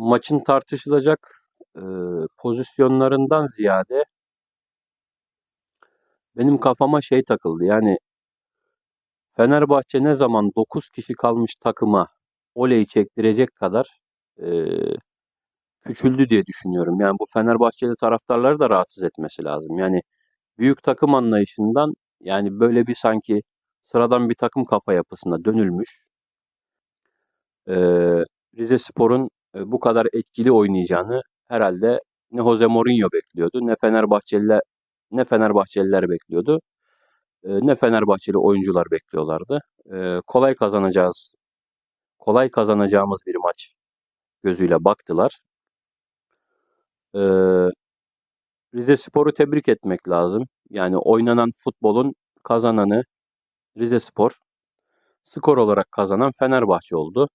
maçın tartışılacak e, pozisyonlarından ziyade benim kafama şey takıldı. Yani Fenerbahçe ne zaman 9 kişi kalmış takıma oley çektirecek kadar e, küçüldü diye düşünüyorum. Yani bu Fenerbahçeli taraftarları da rahatsız etmesi lazım. Yani büyük takım anlayışından yani böyle bir sanki sıradan bir takım kafa yapısına dönülmüş. E, Rize Spor'un bu kadar etkili oynayacağını herhalde ne Jose Mourinho bekliyordu ne Fenerbahçeliler ne Fenerbahçeliler bekliyordu. e, ne Fenerbahçeli oyuncular bekliyorlardı. E, kolay kazanacağız. Kolay kazanacağımız bir maç gözüyle baktılar. E, Rize Spor'u tebrik etmek lazım. Yani oynanan futbolun kazananı Rize Spor. Skor olarak kazanan Fenerbahçe oldu.